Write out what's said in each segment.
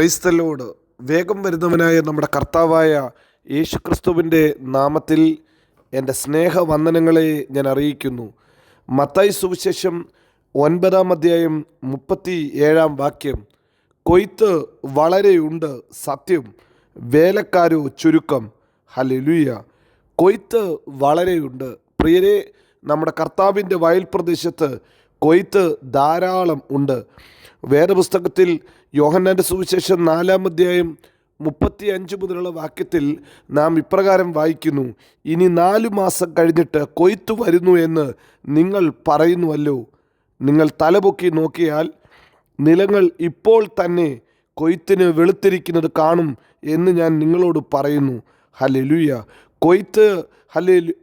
ക്രൈസ്തലോട് വേഗം വരുന്നവനായ നമ്മുടെ കർത്താവായ യേശുക്രിസ്തുവിന്റെ നാമത്തിൽ എന്റെ സ്നേഹവന്ദനങ്ങളെ ഞാൻ അറിയിക്കുന്നു. മത്തായി സുവിശേഷം ഒൻപതാം അധ്യായം മുപ്പത്തി ഏഴാം വാക്യം. കൊയ്ത്ത് വളരെയുണ്ട് സത്യം വേലക്കാരോ ചുരുക്കം. ഹല്ലേലൂയ. കൊയ്ത്ത് വളരെയുണ്ട്. പ്രിയരെ നമ്മുടെ കർത്താവിന്റെ വയൽ പ്രദേശത്ത് കൊയ്ത്ത് ധാരാളം ഉണ്ട്. വേദപുസ്തകത്തിൽ യോഹന്നാന്റെ സുവിശേഷം നാലാം അധ്യായം മുപ്പത്തി അഞ്ച് മുതലുള്ള വാക്യത്തിൽ നാം ഇപ്രകാരം വായിക്കുന്നു. ഇനി നാലു മാസം കഴിഞ്ഞിട്ട് കൊയ്ത്തു വരുന്നു എന്ന് നിങ്ങൾ പറയുന്നുവല്ലോ. നിങ്ങൾ തലപൊക്കി നോക്കിയാൽ നിലങ്ങൾ ഇപ്പോൾ തന്നെ കൊയ്ത്തിന് വെളുത്തിരിക്കുന്നത് കാണും എന്ന് ഞാൻ നിങ്ങളോട് പറയുന്നു. ഹല്ലേലൂയ. കൊയ്ത്ത്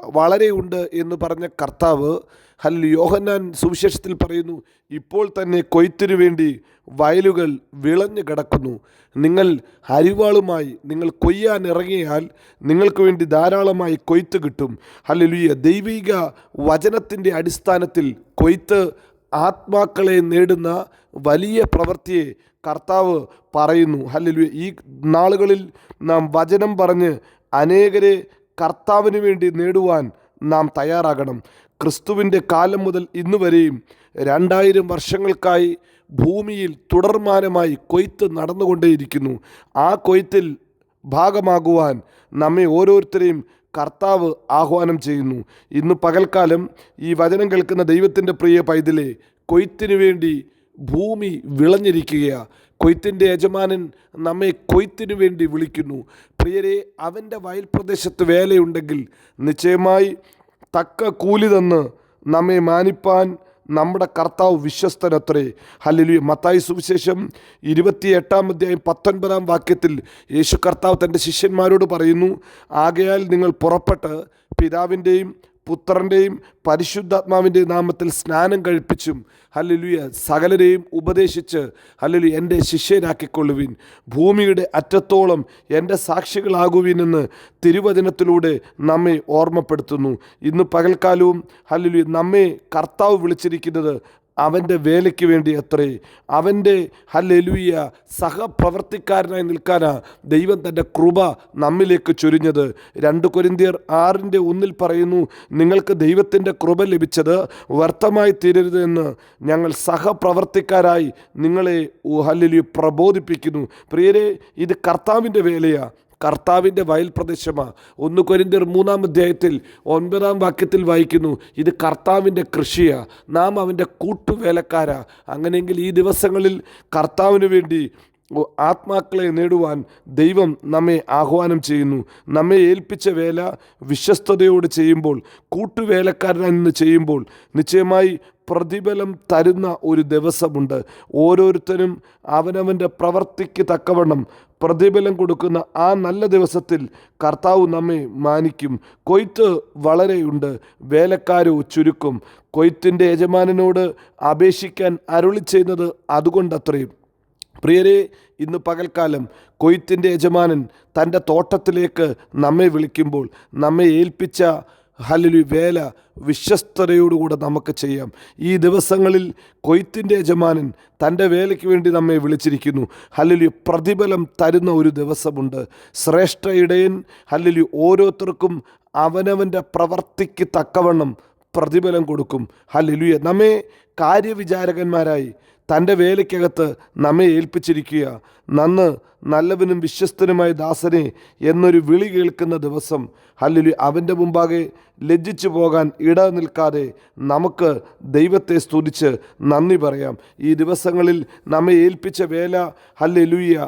വളരെ ഉണ്ട് എന്ന് പറഞ്ഞ കർത്താവ് ഹല്ല് യോഹന്നാൻ സുവിശേഷത്തിൽ പറയുന്നു ഇപ്പോൾ തന്നെ കൊയ്ത്തിനു വേണ്ടി വയലുകൾ വിളഞ്ഞു കിടക്കുന്നു. നിങ്ങൾ അരിവാളുമായി നിങ്ങൾ കൊയ്യാൻ ഇറങ്ങിയാൽ നിങ്ങൾക്ക് വേണ്ടി ധാരാളമായി കൊയ്ത്ത് കിട്ടും. ഹല്ലേലൂയ. ദൈവിക വചനത്തിന്റെ അടിസ്ഥാനത്തിൽ കൊയ്ത്ത് ആത്മാക്കളെ നേടുന്ന വലിയ പ്രവൃത്തിയെ കർത്താവ് പറയുന്നു. ഹല്ലേലൂയ. ഈ നാളുകളിൽ നാം വചനം പറഞ്ഞ് അനേകരെ കർത്താവിന് വേണ്ടി നേടുവാൻ നാം തയ്യാറാകണം. ക്രിസ്തുവിന്റെ കാലം മുതൽ ഇന്ന് വരെയും രണ്ടായിരം വർഷങ്ങൾക്കായി ഭൂമിയിൽ തുടർമാനമായി കൊയ്ത്ത് നടന്നുകൊണ്ടേയിരിക്കുന്നു. ആ കൊയ്ത്തിൽ ഭാഗമാകുവാൻ നമ്മെ ഓരോരുത്തരെയും കർത്താവ് ആഹ്വാനം ചെയ്യുന്നു. ഇന്ന് പകൽക്കാലം ഈ വചനം കേൾക്കുന്ന ദൈവത്തിന്റെ പ്രിയ പൈതലെ കൊയ്ത്തിനു വേണ്ടി ഭൂമി വിളഞ്ഞിരിക്കുകയാണ് കൊയ്ത്തിന്റെ യജമാനൻ നമ്മെ കൊയ്ത്തിനു വേണ്ടി വിളിക്കുന്നു. പ്രിയരെ അവന്റെ വയൽ പ്രദേശത്ത് വേലയുണ്ടെങ്കിൽ നിശ്ചയമായി തക്ക കൂലി തന്ന് നമ്മെ മാനിപ്പാൻ നമ്മുടെ കർത്താവ് വിശ്വസ്തനത്രേ. ഹല്ലേലൂയ. മത്തായി സുവിശേഷം ഇരുപത്തി എട്ടാം അധ്യായം പത്തൊൻപതാം വാക്യത്തിൽ യേശു കർത്താവ് തന്റെ ശിഷ്യന്മാരോട് പറയുന്നു ആകയാൽ നിങ്ങൾ പുറപ്പെട്ട് പിതാവിന്റെയും പുത്രന്റെയും പരിശുദ്ധാത്മാവിന്റെ നാമത്തിൽ സ്നാനം കഴിപ്പിച്ചും ഹല്ലേലൂയ സകലരെയും ഉപദേശിച്ച് ഹല്ലേലൂയ എന്റെ ശിഷ്യരാക്കിക്കൊള്ളുവിൻ. ഭൂമിയുടെ അറ്റത്തോളം എന്റെ സാക്ഷികളാകുവിനെന്ന് തിരുവചനത്തിലൂടെ നമ്മെ ഓർമ്മപ്പെടുത്തുന്നു. ഇന്ന് പകൽക്കാലവും ഹല്ലേലൂയ നമ്മെ കർത്താവ് വിളിച്ചിരിക്കുന്നത് അവന്റെ വേലയ്ക്ക് വേണ്ടി അത്രേ. അവന്റെ ഹല്ലെലുയ്യ സഹപ്രവർത്തിക്കാരനായി നിൽക്കാനാ ദൈവം തന്റെ കൃപ നമ്മിലേക്ക് ചൊരിഞ്ഞത്. രണ്ട് കൊരിന്തിയർ ആറിന്റെ ഒന്നിൽ പറയുന്നു നിങ്ങൾക്ക് ദൈവത്തിന്റെ കൃപ ലഭിച്ചത് വ്യർത്ഥമായി തീരരുത് എന്ന് ഞങ്ങൾ സഹപ്രവർത്തിക്കാരായി നിങ്ങളെ ഹല്ലലു പ്രബോധിപ്പിക്കുന്നു. പ്രിയരെ ഇത് കർത്താവിന്റെ വേലയാണ് കർത്താവിന്റെ വയൽ പ്രദേശമാണ് ഒന്ന് കൊരിന്തർ മൂന്നാം അധ്യായത്തിൽ ഒൻപതാം വാക്യത്തിൽ വായിക്കുന്നു ഇത് കർത്താവിന്റെ കൃഷിയാണ് നാം അവന്റെ കൂട്ടുവേലക്കാരാ. അങ്ങനെയെങ്കിൽ ഈ ദിവസങ്ങളിൽ കർത്താവിന് വേണ്ടി ആത്മാക്കളെ നേടുവാൻ ദൈവം നമ്മെ ആഹ്വാനം ചെയ്യുന്നു. നമ്മെ ഏൽപ്പിച്ച വേല വിശ്വസ്തയോട് ചെയ്യുമ്പോൾ കൂട്ടുവേലക്കാരനായി നിന്ന് ചെയ്യുമ്പോൾ നിശ്ചയമായി പ്രതിഫലം തരുന്ന ഒരു ദിവസമുണ്ട്. ഓരോരുത്തരും അവനവന്റെ പ്രവർത്തിക്ക് തക്കവണ്ണം പ്രതിഫലം കൊടുക്കുന്ന ആ നല്ല ദിവസത്തിൽ കർത്താവ് നമ്മെ മാനിക്കും. കൊയ്ത്ത് വളരെയുണ്ട്. വേലക്കാരോ ചുരുക്കും. കൊയ്ത്തിന്റെ യജമാനനോട് അപേക്ഷിക്കാൻ അരുളി ചെയ്യുന്നത് അതുകൊണ്ടത്രയും പ്രിയരെ ഇന്ന് പകൽക്കാലം കൊയ്ത്തിന്റെ യജമാനൻ തന്റെ തോട്ടത്തിലേക്ക് നമ്മെ വിളിക്കുമ്പോൾ നമ്മെ ഏൽപ്പിച്ച ഹലലു വേല വിശ്വസ്തതയോടുകൂടെ നമുക്ക് ചെയ്യാം. ഈ ദിവസങ്ങളിൽ കൊയ്ത്തിന്റെ യജമാനൻ തന്റെ വേലയ്ക്ക് വേണ്ടി നമ്മെ വിളിച്ചിരിക്കുന്നു. ഹലലു പ്രതിഫലം തരുന്ന ഒരു ദിവസമുണ്ട്. ശ്രേഷ്ഠ ഇടയൻ ഹലലു ഓരോരുത്തർക്കും അവനവന്റെ പ്രവർത്തിക്ക് തക്കവണ്ണം പ്രതിഫലം കൊടുക്കും. ഹലലുയ നമ്മെ കാര്യവിചാരകന്മാരായി തന്റെ വേലയ്ക്കകത്ത് നമ്മെ ഏൽപ്പിച്ചിരിക്കുക. നന്ന് നല്ലവനും വിശ്വസ്തനുമായ ദാസനെ എന്നൊരു വിളി കേൾക്കുന്ന ദിവസം അല്ലെങ്കിൽ അവന്റെ മുമ്പാകെ ലജ്ജിച്ചു പോകാൻ ഇട നിൽക്കാതെ നമുക്ക് ദൈവത്തെ സ്തുതിച്ച് നന്ദി പറയാം. ഈ ദിവസങ്ങളിൽ നമ്മെ ഏൽപ്പിച്ച വേല ഹല്ലുയ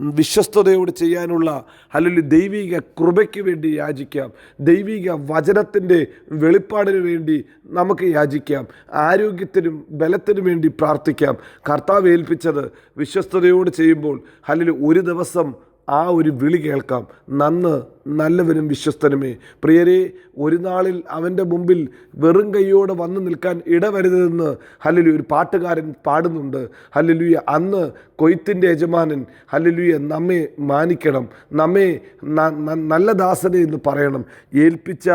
വിശ്വസ്തയോട് ചെയ്യാനുള്ള അല്ലെങ്കിൽ ദൈവിക കൃപയ്ക്ക് വേണ്ടി യാചിക്കാം. ദൈവിക വചനത്തിന്റെ വെളിപ്പാടിന് വേണ്ടി നമുക്ക് യാചിക്കാം. ആരോഗ്യത്തിനും ബലത്തിനും വേണ്ടി പ്രാർത്ഥിക്കാം. കർത്താവ് ഏൽപ്പിച്ചത് വിശ്വസ്തയോട് ചെയ്യുമ്പോൾ അല്ലെങ്കിൽ ഒരു ദിവസം ആ ഒരു വിളി കേൾക്കാം. നന്ന് നല്ലവനും വിശ്വസ്തനുമേ. പ്രിയരെ ഒരു നാളിൽ അവന്റെ മുമ്പിൽ വെറും കൈയോടെ വന്നു നിൽക്കാൻ ഇടവരുതെന്ന് ഹല്ലേലൂയ ഒരു പാട്ടുകാരൻ പാടുന്നുണ്ട്. ഹല്ലേലൂയ അന്ന് കൊയ്ത്തിന്റെ യജമാനൻ ഹല്ലേലൂയ നമ്മെ മാനിക്കണം നമ്മെ നല്ല ദാസനെ എന്ന് പറയണം. ഏൽപ്പിച്ച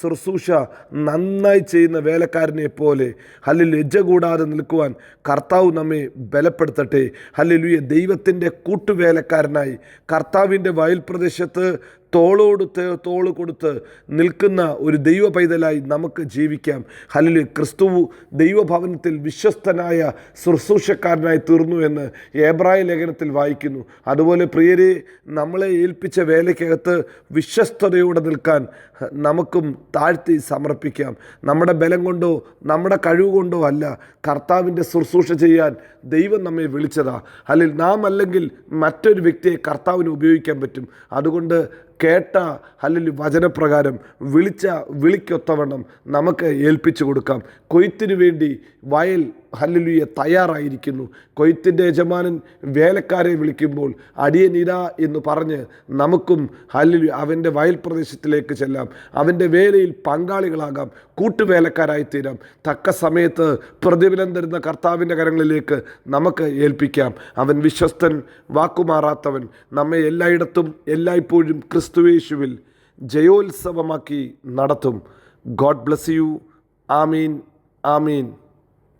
ശുശ്രൂഷ നന്നായി ചെയ്യുന്ന വേലക്കാരനെ പോലെ ഹല്ലിൽ ലജ്ജ കൂടാതെ നിൽക്കുവാൻ കർത്താവ് നമ്മെ ബലപ്പെടുത്തട്ടെ. ഹല്ലേലൂയ ദൈവത്തിന്റെ കൂട്ടുവേലക്കാരനായി കർത്താവിന്റെ വയൽ പ്രദേശത്ത് തോളോട് തേ- തോൾ കൊടുത്ത് നിൽക്കുന്ന ഒരു ദൈവ പൈതലായി നമുക്ക് ജീവിക്കാം. ഹലിൽ ക്രിസ്തു ദൈവഭവനത്തിൽ വിശ്വസ്തനായ ശുശ്രൂഷക്കാരനായി തീർന്നു എന്ന് ഏബ്രായ ലേഖനത്തിൽ വായിക്കുന്നു. അതുപോലെ പ്രിയരെ നമ്മളെ ഏൽപ്പിച്ച വേലയ്ക്കകത്ത് വിശ്വസ്തതയോടെ നിൽക്കാൻ നമുക്കും താഴ്ത്തി സമർപ്പിക്കാം. നമ്മുടെ ബലം കൊണ്ടോ നമ്മുടെ കഴിവ് കൊണ്ടോ അല്ല കർത്താവിന്റെ ശുശ്രൂഷ ചെയ്യാൻ ദൈവം നമ്മെ വിളിച്ചതാ. അല്ലെങ്കിൽ നാം അല്ലെങ്കിൽ മറ്റൊരു വ്യക്തിയെ കർത്താവിന് ഉപയോഗിക്കാൻ പറ്റും. അതുകൊണ്ട് കേട്ട അല്ലെങ്കിൽ വചനപ്രകാരം വിളിച്ച വിളിക്കൊത്തവണ്ണം നമുക്ക് ഏൽപ്പിച്ചു കൊടുക്കാം. കൊയ്ത്തിനു വേണ്ടി വയൽ ഹല്ലുലിയ തയ്യാറായിരിക്കുന്നു. കൊയ്ത്തിന്റെ യജമാനൻ വേലക്കാരെ വിളിക്കുമ്പോൾ അടിയനിര എന്ന് പറഞ്ഞ് നമുക്കും ഹല്ലുലി അവന്റെ വയൽ പ്രദേശത്തിലേക്ക് ചെല്ലാം. അവന്റെ വേലയിൽ പങ്കാളികളാകാം കൂട്ടുവേലക്കാരായി തീരാം. തക്ക സമയത്ത് പ്രതിഫലം തരുന്ന കർത്താവിന്റെ കരങ്ങളിലേക്ക് നമുക്ക് ഏൽപ്പിക്കാം. അവൻ വിശ്വസ്തൻ വാക്കുമാറാത്തവൻ. നമ്മെ എല്ലായിടത്തും എല്ലായ്പ്പോഴും ക്രിസ്തുവേശുവിൽ ജയോത്സവമാക്കി നടത്തും. God bless you. Amin. Amin.